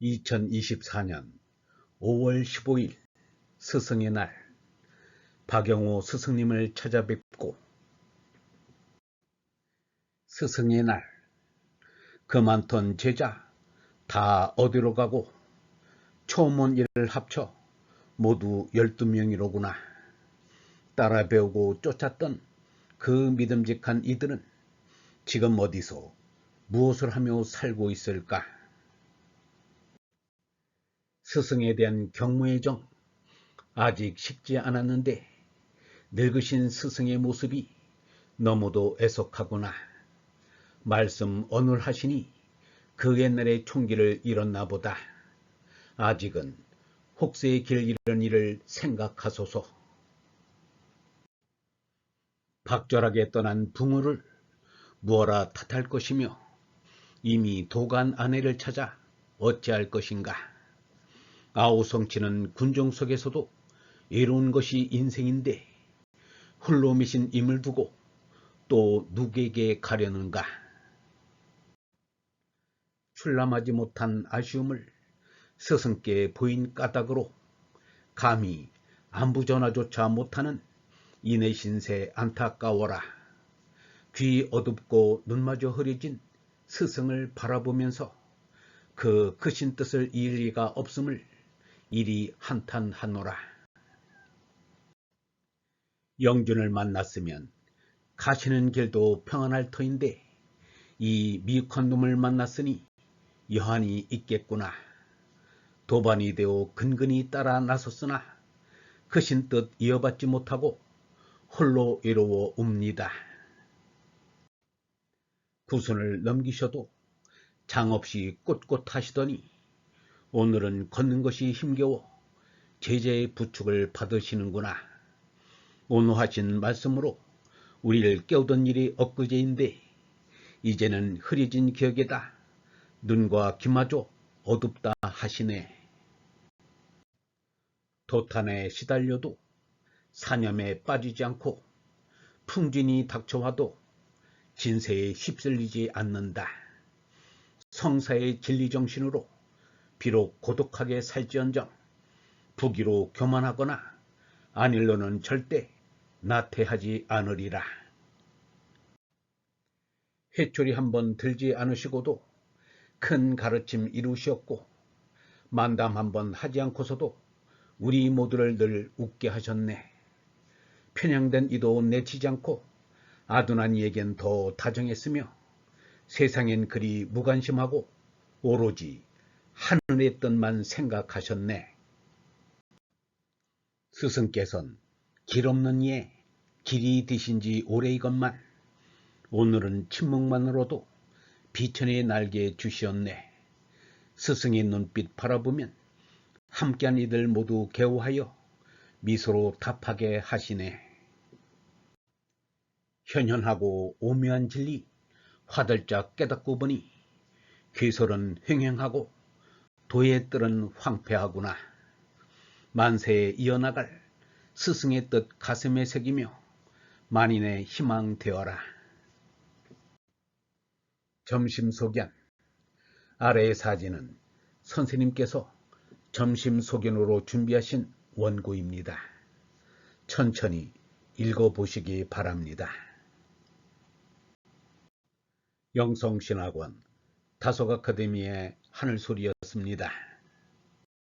2024년 5월 15일 스승의 날 박영호 스승님을 찾아뵙고 스승의 날 그만둔 제자 다 어디로 가고 초문 일을 합쳐 모두 12명이로구나. 따라 배우고 쫓았던 그 믿음직한 이들은 지금 어디서 무엇을 하며 살고 있을까? 스승에 대한 경무의 정 아직 식지 않았는데 늙으신 스승의 모습이 너무도 애석하구나. 말씀 언울하시니 그 옛날의 총기를 잃었나 보다. 아직은 혹세의 길 잃은 일을 생각하소서. 박절하게 떠난 붕어를 무어라 탓할 것이며 이미 도간 아내를 찾아 어찌할 것인가. 아우성치는 군종 속에서도 이로운 것이 인생인데 홀로 미신 임을 두고 또 누구에게 가려는가. 출람하지 못한 아쉬움을 스승께 보인 까닭으로 감히 안부 전화조차 못하는 이내 신세 안타까워라. 귀 어둡고 눈마저 흐려진 스승을 바라보면서 그 크신 뜻을 이을 리가 없음을 이리 한탄하노라. 영준을 만났으면 가시는 길도 평안할 터인데 이 미혹한 놈을 만났으니 여한이 있겠구나. 도반이 되어 근근히 따라 나섰으나 크신 뜻 이어받지 못하고 홀로 외로워 웁니다. 구순을 넘기셔도 장없이 꼿꼿하시더니 오늘은 걷는 것이 힘겨워 제자의 부축을 받으시는구나. 온화하신 말씀으로 우리를 깨우던 일이 엊그제인데 이제는 흐려진 기억에다 눈과 귀마저 어둡다 하시네. 도탄에 시달려도 사념에 빠지지 않고 풍진이 닥쳐와도 진세에 휩쓸리지 않는다. 성사의 진리정신으로 비록 고독하게 살지언정 부기로 교만하거나 안일로는 절대 나태하지 않으리라. 해초리 한 번 들지 않으시고도 큰 가르침 이루셨고 만담 한 번 하지 않고서도 우리 모두를 늘 웃게 하셨네. 편향된 이도 내치지 않고 아두나니에겐 더 다정했으며 세상엔 그리 무관심하고 오로지 하늘의 뜻만 생각하셨네. 스승께선 길 없는 이에 길이 드신 지 오래이건만 오늘은 침묵만으로도 비천의 날개 주시었네. 스승의 눈빛 바라보면 함께한 이들 모두 개호하여 미소로 답하게 하시네. 현현하고 오묘한 진리 화들짝 깨닫고 보니 괴설은 횡행하고 도의 뜰은 황폐하구나. 만세에 이어나갈 스승의 뜻 가슴에 새기며 만인의 희망 되어라. 점심 소견 아래의 사진은 선생님께서 점심 소견으로 준비하신 원고입니다. 천천히 읽어보시기 바랍니다. 영성신학원 다소아카데미의 하늘소리였 습니다.